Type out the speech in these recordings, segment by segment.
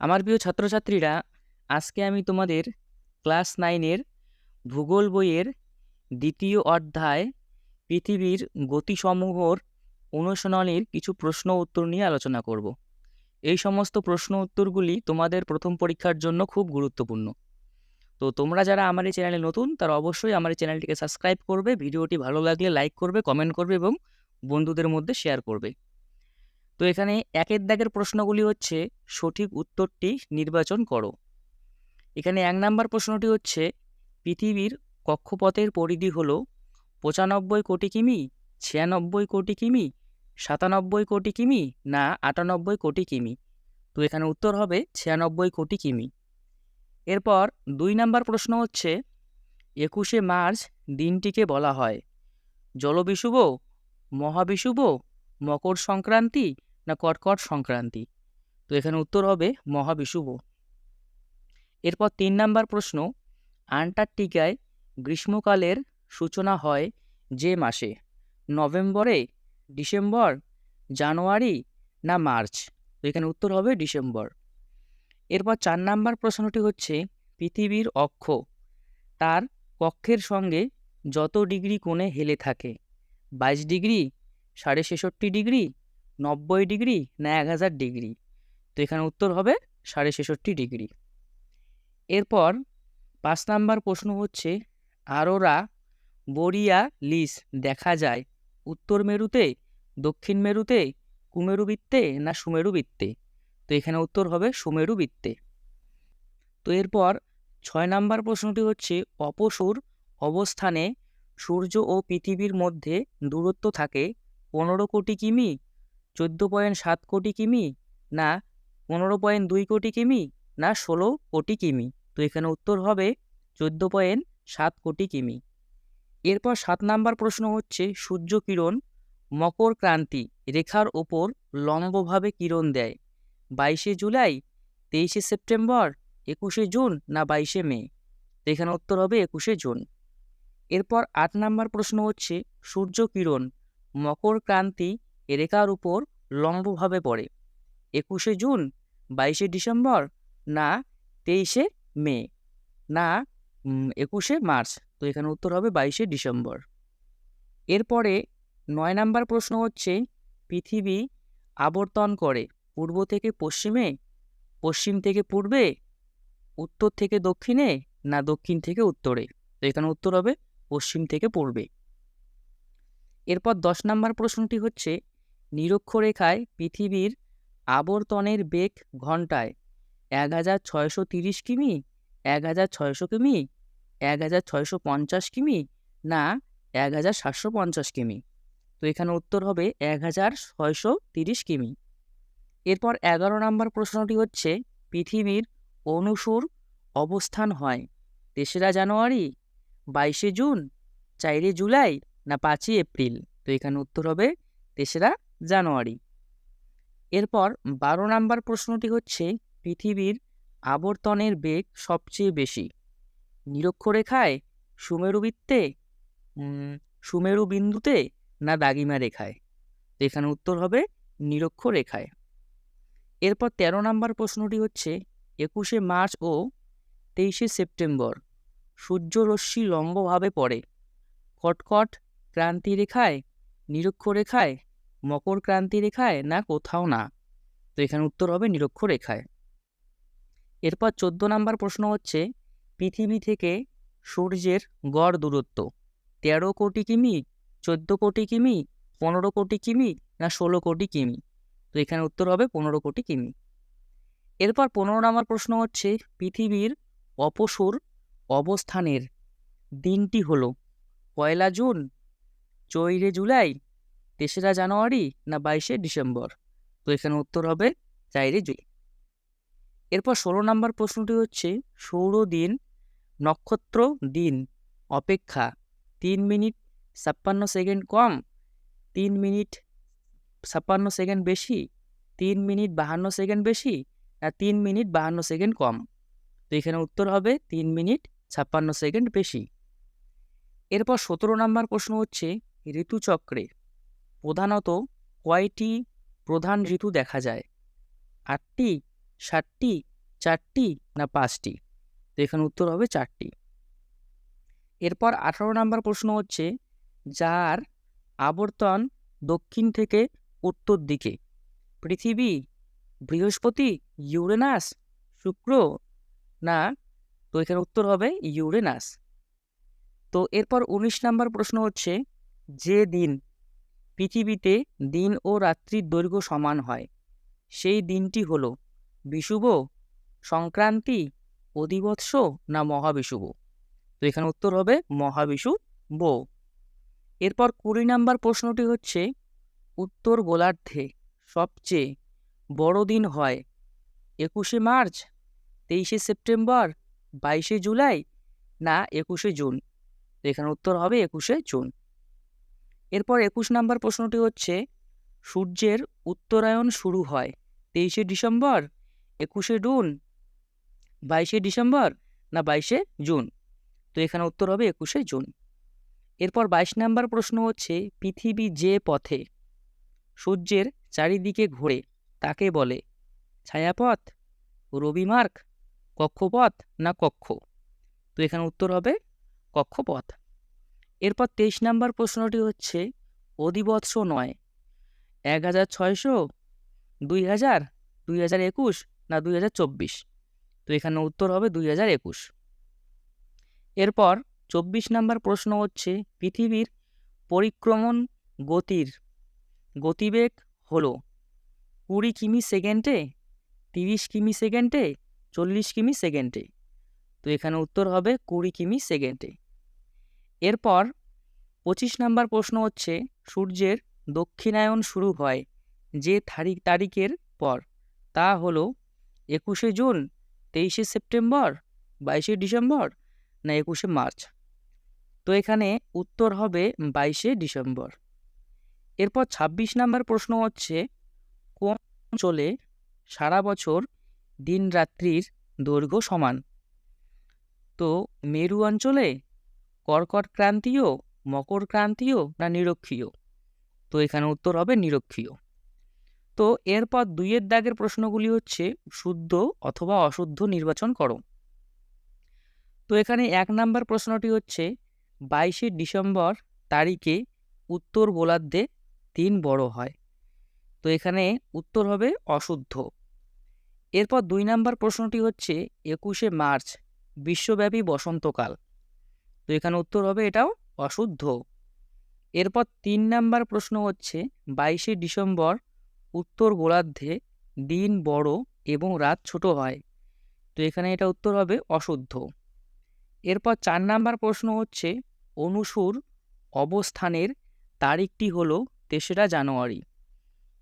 আমার প্রিয় ছাত্রছাত্রীরা, আজকে আমি তোমাদের ক্লাস নাইনের ভূগোল বইয়ের দ্বিতীয় অধ্যায় পৃথিবীর গতিসমূহর অনুশীলনের কিছু প্রশ্ন উত্তর নিয়ে আলোচনা করব। এই সমস্ত প্রশ্ন উত্তরগুলি তোমাদের প্রথম পরীক্ষার জন্য খুব গুরুত্বপূর্ণ। তো তোমরা যারা আমার এই চ্যানেলে নতুন, তারা অবশ্যই আমার এই চ্যানেলটিকে সাবস্ক্রাইব করবে, ভিডিওটি ভালো লাগলে লাইক করবে, কমেন্ট করবে এবং বন্ধুদের মধ্যে শেয়ার করবে। তো এখানে একের দাগের প্রশ্নগুলি হচ্ছে, সঠিক উত্তরটি নির্বাচন করো। এখানে এক নাম্বার প্রশ্নটি হচ্ছে, পৃথিবীর কক্ষপথের পরিধি হল পঁচানব্বই কোটি কিমি, ছিয়ানব্বই কোটি কিমি, সাতানব্বই কোটি কিমি না আটানব্বই কোটি কিমি? তো এখানে উত্তর হবে ছিয়ানব্বই কোটি কিমি। এরপর দুই নাম্বার প্রশ্ন হচ্ছে, একুশে মার্চ দিনটিকে বলা হয় জলবিষুব মহাবিষুব মকর সংক্রান্তি না কর্কট সংক্রান্তি? তো এখানে উত্তর হবে মহাবিষুব। এরপর তিন নাম্বার প্রশ্ন, আন্টার্কটিকায় গ্রীষ্মকালের সূচনা হয় যে মাসে? নভেম্বরে, ডিসেম্বর, জানুয়ারি না মার্চ? তো এখানে উত্তর হবে ডিসেম্বর। এরপর চার নাম্বার প্রশ্নটি হচ্ছে, পৃথিবীর অক্ষ তার কক্ষের সঙ্গে যত ডিগ্রি কোণে হেলে থাকে? বাইশ ডিগ্রি, সাড়ে ছেষট্টি ডিগ্রি নব্বই ডিগ্রি না এক হাজার ডিগ্রি? তো এখানে উত্তর হবে সাড়ে ছেষট্টি ডিগ্রি। এরপর পাঁচ নাম্বার প্রশ্ন হচ্ছে, আরোরা, বরিয়া, লিস দেখা যায় উত্তর মেরুতে, দক্ষিণ মেরুতে কুমেরু বৃত্তে না সুমেরু বৃত্তে তো এখানে উত্তর হবে সুমেরু বৃত্তে তো এরপর ছয় নাম্বার প্রশ্নটি হচ্ছে, অপসুর অবস্থানে সূর্য ও পৃথিবীর মধ্যে দূরত্ব থাকে পনেরো কোটি কিমি চোদ্দ পয়েন্ট সাত কোটি কিমি না পনেরো পয়েন্ট দুই কোটি কিমি না ষোলো কোটি কিমি? তো এখানে উত্তর হবে চোদ্দ পয়েন্ট সাত কোটি কিমি। এরপর সাত নাম্বার প্রশ্ন হচ্ছে, সূর্য কিরণ মকর ক্রান্তি রেখার ওপর লম্বভাবে কিরণ দেয় বাইশে জুলাই, তেইশে সেপ্টেম্বর, একুশে জুন না বাইশে মে? তো এখানে উত্তর হবে একুশে জুন। এরপর আট নাম্বার প্রশ্ন হচ্ছে, সূর্য কিরণ মকর ক্রান্তি রেখার উপর লম্বভাবে পড়ে। একুশে জুন, বাইশে ডিসেম্বর না তেইশে মে, না একুশে মার্চ। তো এখানে উত্তর হবে বাইশে ডিসেম্বর। এরপরে নয় নাম্বার প্রশ্ন হচ্ছে, পৃথিবী আবর্তন করে পূর্ব থেকে পশ্চিমে, পশ্চিম থেকে পূর্বে, উত্তর থেকে দক্ষিণে, না দক্ষিণ থেকে উত্তরে? তো এখানে উত্তর হবে পশ্চিম থেকে পূর্বে। এরপর দশ নম্বর প্রশ্নটি হচ্ছে নিরক্ষরেখায় পৃথিবীর আবর্তনের বেগ ঘন্টায় এক হাজার ছয়শো তিরিশ কিমি এক হাজার ছয়শো কিমি এক হাজার ছয়শো পঞ্চাশ কিমি না এক হাজার সাতশো পঞ্চাশ কিমি। তো এখানে উত্তর হবে এক হাজার ছয়শো তিরিশ কিমি। এরপর এগারো নম্বর প্রশ্নটি হচ্ছে, পৃথিবীর অনুসুর অবস্থান হয় তেসরা জানুয়ারি, বাইশে জুন, চারে জুলাই না পাঁচই এপ্রিল? তো এখানে উত্তর হবে তেসরা জানুয়ারি। এরপর বারো নম্বর প্রশ্নটি হচ্ছে, পৃথিবীর আবর্তনের বেগ সবচেয়ে বেশি। নিরক্ষরেখায় সুমেরু বৃত্তে সুমেরু বিন্দুতে না দাগিমা রেখায়? এখানে উত্তর হবে নিরক্ষ রেখায় এরপর ১৩ নম্বর প্রশ্নটি হচ্ছে, একুশে মার্চ ও তেইশে সেপ্টেম্বর সূর্যরশ্মি লম্বভাবে পড়ে। কটকট ক্রান্তি রেখায় নিরক্ষরেখায় মকর ক্রান্তি রেখায় না কোথাও না। তো এখানে উত্তর হবে নিরক্ষ রেখায়। এরপর চোদ্দ নম্বর প্রশ্ন হচ্ছে, পৃথিবী থেকে সূর্যের গড় দূরত্ব তেরো কোটি কিমি, চোদ্দ কোটি কিমি, পনেরো কোটি কিমি না ষোলো কোটি কিমি? তো এখানে উত্তর হবে পনেরো কোটি কিমি। এরপর পনেরো নম্বর প্রশ্ন হচ্ছে, পৃথিবীর অপসুর অবস্থানের দিনটি হলো পয়লা জুন চৈরে জুলাই তেসরা জানুয়ারি না বাইশে ডিসেম্বর? তো এখানে উত্তর হবে চাইরে জুলাই এরপর ষোলো নম্বর প্রশ্নটি হচ্ছে, সৌর দিন, নক্ষত্র দিন, অপেক্ষা, তিন মিনিট ছাপ্পান্ন সেকেন্ড কম, তিন মিনিট ছাপ্পান্ন সেকেন্ড বেশি, তিন মিনিট বাহান্ন সেকেন্ড বেশি, না তিন মিনিট বাহান্ন সেকেন্ড কম? তো এখানে উত্তর হবে তিন মিনিট ছাপ্পান্ন সেকেন্ড বেশি। এরপর সতেরো নম্বর প্রশ্ন হচ্ছে, ঋতুচক্রে প্রধানত কয়টি প্রধান ঋতু দেখা যায়? আটটি, সাতটি, চারটি না পাঁচটি? তো এখানে উত্তর হবে চারটি। এরপর আঠারো নাম্বার প্রশ্ন হচ্ছে, যার আবর্তন দক্ষিণ থেকে উত্তর দিকে? পৃথিবী, বৃহস্পতি, ইউরেনাস, শুক্র না? তো এখানে উত্তর হবে ইউরেনাস। তো এরপর উনিশ নাম্বার প্রশ্ন হচ্ছে, যে দিন পৃথিবীতে দিন ও রাত্রির দৈর্ঘ্য সমান হয়। সেই দিনটি হল বিষুব সংক্রান্তি, অধিবৎস না মহাবিষুব তো এখানে উত্তর হবে মহাবিষুব এরপর কুড়ি নাম্বার প্রশ্নটি হচ্ছে, উত্তর গোলার্ধে সবচেয়ে বড় দিন হয় একুশে মার্চ, তেইশে সেপ্টেম্বর, বাইশে জুলাই না একুশে জুন? এখানে উত্তর হবে একুশে জুন। এরপর একুশ নাম্বার প্রশ্নটি হচ্ছে, সূর্যের উত্তরায়ণ শুরু হয় তেইশে ডিসেম্বর, একুশে জুন, বাইশে ডিসেম্বর না বাইশে জুন? তো এখানে উত্তর হবে একুশে জুন। এরপর বাইশ নাম্বার প্রশ্ন হচ্ছে, পৃথিবী যে পথে সূর্যের চারিদিকে ঘোরে তাকে বলে ছায়াপথ, রবিমার্গ, কক্ষপথ না কক্ষ? তো এখানে উত্তর হবে কক্ষপথ। এরপর তেইশ নাম্বার প্রশ্নটি হচ্ছে, অধিবৎস নয়। এক হাজার ছয়শো, দুই হাজার দুই হাজার একুশ না দুই হাজার চব্বিশ? তো এখানে উত্তর হবে দুই হাজার একুশ। এরপর চব্বিশ নাম্বার প্রশ্ন হচ্ছে, পৃথিবীর পরিক্রমণ গতির গতিবেগ হল কুড়ি কিমি সেকেন্ডে, তিরিশ কিমি সেকেন্ডে, চল্লিশ কিমি সেকেন্ডে। তো এখানে উত্তর হবে কুড়ি কিমি সেকেন্ডে। এরপর পঁচিশ নাম্বার প্রশ্ন হচ্ছে, সূর্যের দক্ষিণায়ন শুরু হয় যে তারিখ তারিখের পর। তা হলো একুশে জুন, তেইশে সেপ্টেম্বর, বাইশে ডিসেম্বর না একুশে মার্চ? তো এখানে উত্তর হবে বাইশে ডিসেম্বর। এরপর ২৬ নাম্বার প্রশ্ন হচ্ছে, কোন অঞ্চলে সারা বছর দিন রাত্রির দৈর্ঘ্য সমান? তো মেরু অঞ্চলে কর্কট ক্রান্তীয় মকর ক্রান্তীয় না নিরক্ষীয়? তো এখানে উত্তর হবে নিরক্ষীয়। তো এরপর দুইয়ের দাগের প্রশ্নগুলি হচ্ছে, শুদ্ধ অথবা অশুদ্ধ নির্বাচন করো। তো এখানে এক নাম্বার প্রশ্নটি হচ্ছে, বাইশে ডিসেম্বর তারিখে উত্তর গোলার্ধে দিন বড় হয়। তো এখানে উত্তর হবে অশুদ্ধ। এরপর দুই নাম্বার প্রশ্নটি হচ্ছে, একুশে মার্চ, বিশ্বব্যাপী বসন্তকাল। তো এখানে উত্তর হবে এটাও অশুদ্ধ। এরপর তিন নাম্বার প্রশ্ন হচ্ছে, বাইশে ডিসেম্বর উত্তর গোলার্ধে দিন বড় এবং রাত ছোট হয়। তো এখানে এটা উত্তর হবে অশুদ্ধ। এরপর চার নাম্বার প্রশ্ন হচ্ছে, অনুসুর অবস্থানের তারিখটি হলো তেসরা জানুয়ারি।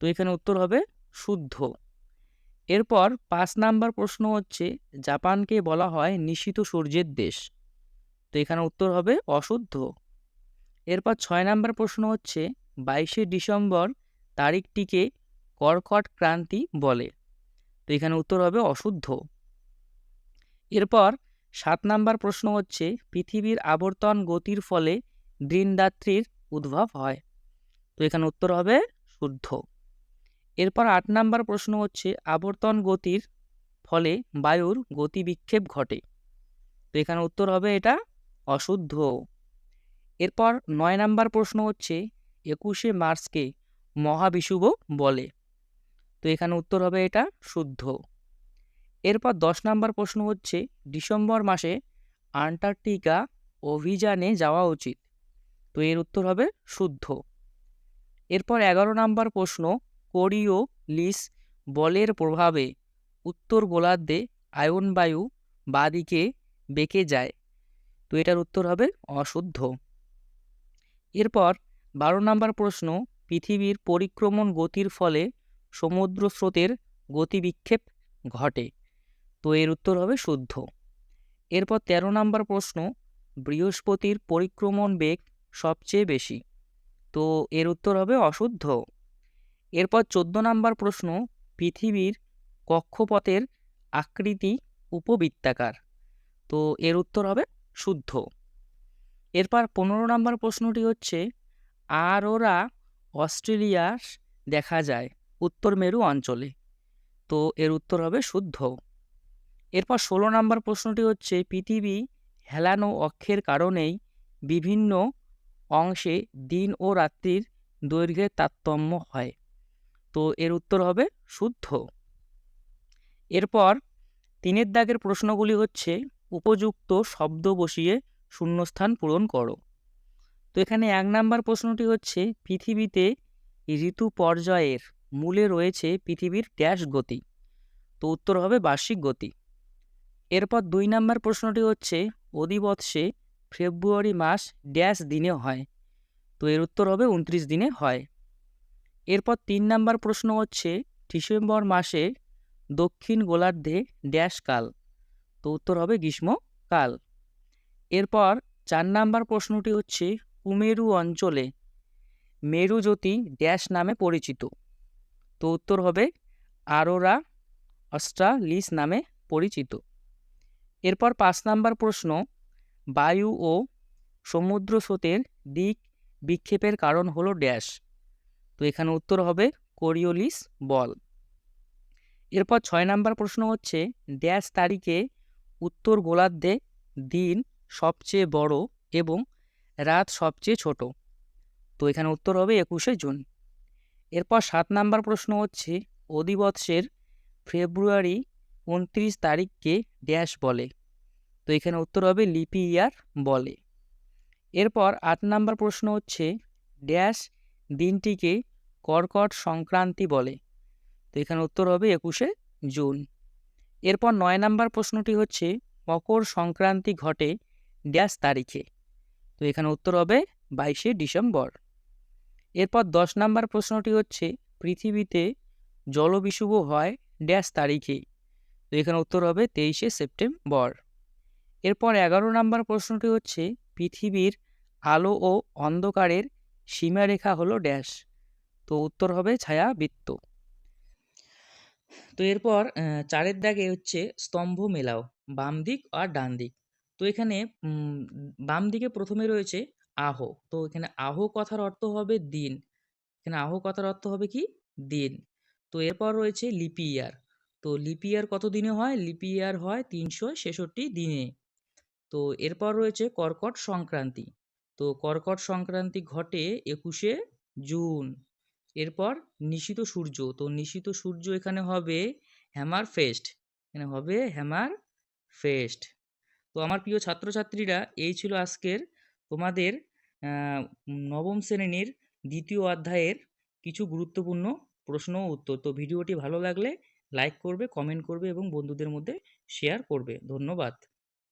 তো এখানে উত্তর হবে শুদ্ধ। এরপর পাঁচ নাম্বার প্রশ্ন হচ্ছে, জাপানকে বলা হয় নিশিত সূর্যের দেশ। তো এখানে উত্তর হবে অশুদ্ধ। এরপর ছয় নম্বর প্রশ্ন হচ্ছে, বাইশে ডিসেম্বর তারিখটিকে কর্কট ক্রান্তি বলে। তো এখানে উত্তর হবে অশুদ্ধ। এরপর সাত নাম্বার প্রশ্ন হচ্ছে, পৃথিবীর আবর্তন গতির ফলে দিনরাত্রির উদ্ভব হয়। তো এখানে উত্তর হবে শুদ্ধ। এরপর আট নাম্বার প্রশ্ন হচ্ছে, আবর্তন গতির ফলে বায়ুর গতিবিক্ষেপ ঘটে। তো এখানে উত্তর হবে এটা অশুদ্ধ। এরপর নয় নাম্বার প্রশ্ন হচ্ছে, একুশে মার্চকে মহাবিষুব বলে। তো এখানে উত্তর হবে এটা শুদ্ধ। এরপর দশ নাম্বার প্রশ্ন হচ্ছে, ডিসেম্বর মাসে আন্টার্কটিকা অভিযানে যাওয়া উচিত। তো এর উত্তর হবে শুদ্ধ। এরপর এগারো নাম্বার প্রশ্ন কোরিও লিস বলের প্রভাবে উত্তর গোলার্ধে আয়ন বায়ু বাদিকে বেঁকে যায়। তো এটার উত্তর হবে অশুদ্ধ। এরপর বারো নাম্বার প্রশ্ন, পৃথিবীর পরিক্রমণ গতির ফলে সমুদ্র স্রোতের গতিবিক্ষেপ ঘটে। তো এর উত্তর হবে শুদ্ধ। এরপর ১৩ নাম্বার প্রশ্ন, বৃহস্পতির পরিক্রমণ বেগ সবচেয়ে বেশি। তো এর উত্তর হবে অশুদ্ধ। এরপর চোদ্দ নাম্বার প্রশ্ন, পৃথিবীর কক্ষপথের আকৃতি উপবৃত্তাকার। তো এর উত্তর হবে শুদ্ধ। এরপর পনেরো নাম্বার প্রশ্নটি হচ্ছে আরোরা অস্ট্রেলিয়ার দেখা যায় উত্তর মেরু অঞ্চলে। তো এর উত্তর হবে শুদ্ধ। এরপর ষোলো নম্বর প্রশ্নটি হচ্ছে, পৃথিবী হেলানো অক্ষের কারণেই বিভিন্ন অংশে দিন ও রাত্রির দৈর্ঘ্যের তারতম্য হয়। তো এর উত্তর হবে শুদ্ধ। এরপর তিনের দাগের প্রশ্নগুলি হচ্ছে উপযুক্ত শব্দ বসিয়ে শূন্যস্থান পূরণ করো। তো এখানে এক নাম্বার প্রশ্নটি হচ্ছে, পৃথিবীতে ঋতু পর্যায়ের মূলে রয়েছে পৃথিবীর ড্যাশ গতি। তো উত্তর হবে বার্ষিক গতি। এরপর দুই নাম্বার প্রশ্নটি হচ্ছে, অধিবৎসে ফেব্রুয়ারি মাস ড্যাশ দিনে হয়। তো এর উত্তর হবে উনত্রিশ দিনে হয়। এরপর তিন নাম্বার প্রশ্ন হচ্ছে, ডিসেম্বর মাসে দক্ষিণ গোলার্ধে ড্যাশ কাল। তো উত্তর হবে গ্রীষ্মকাল এরপর চার নাম্বার প্রশ্নটি হচ্ছে, কুমেরু অঞ্চলে মেরুজ্যোতি ড্যাশ নামে পরিচিত। তো উত্তর হবে আরোরা অস্ট্রালিস নামে পরিচিত। এরপর পাঁচ নাম্বার প্রশ্ন, বায়ু ও সমুদ্র স্রোতের দিক বিক্ষেপের কারণ হলো ড্যাশ। তো এখানে উত্তর হবে কোরিওলিস বল। এরপর ছয় নাম্বার প্রশ্ন হচ্ছে, ড্যাশ তারিখে উত্তর গোলার্ধে দিন সবচেয়ে বড় এবং রাত সবচেয়ে ছোট। তো এখানে উত্তর হবে একুশে জুন। এরপর সাত নাম্বার প্রশ্ন হচ্ছে, অধিবৎসের ফেব্রুয়ারি উনত্রিশ তারিখকে ড্যাশ বলে। তো এখানে উত্তর হবে লিপি ইয়ার বলে। এরপর আট নাম্বার প্রশ্ন হচ্ছে, ড্যাশ দিনটিকে কর্কট সংক্রান্তি বলে। তো এখানে উত্তর হবে একুশে জুন। এরপর নয় নাম্বার প্রশ্নটি হচ্ছে, মকর সংক্রান্তি ঘটে ড্যাশ তারিখে। তো এখানে উত্তর হবে বাইশে ডিসেম্বর। এরপর দশ নাম্বার প্রশ্নটি হচ্ছে, পৃথিবীতে জলবিশুভ হয় ড্যাশ তারিখে। তো এখানে উত্তর হবে তেইশে সেপ্টেম্বর। এরপর এগারো নাম্বার প্রশ্নটি হচ্ছে, পৃথিবীর আলো ও অন্ধকারের সীমারেখা হলো ড্যাশ। তো উত্তর হবে ছায়াবৃত্ত। তো এরপর চারের দাগে হচ্ছে স্তম্ভ মেলাও, বাম দিক আর ডান দিক। তো এখানে বাম দিকে প্রথমে রয়েছে আহ। তো এখানে আহ কথার অর্থ হবে দিন। এখানে আহ কথার অর্থ হবে কি? দিন। তো এরপর রয়েছে লিপি ইয়ার। তো লিপি ইয়ার কত দিনে হয়? লিপি ইয়ার হয় তিনশো ছেষট্টি দিনে। তো এরপর রয়েছে কর্কট সংক্রান্তি। তো কর্কট সংক্রান্তি ঘটে একুশে জুন। এরপর নিশিত সূর্য। তো নিশিত সূর্য এখানে হবে হ্যামার ফেস্ট এখানে হবে হ্যামার ফেস্ট তো আমার প্রিয় ছাত্রছাত্রীরা, এই ছিল আজকের তোমাদের নবম শ্রেণির দ্বিতীয় অধ্যায়ের কিছু গুরুত্বপূর্ণ প্রশ্ন ও উত্তর। তো ভিডিওটি ভালো লাগলে লাইক করবে কমেন্ট করবে এবং বন্ধুদের মধ্যে শেয়ার করবে। ধন্যবাদ।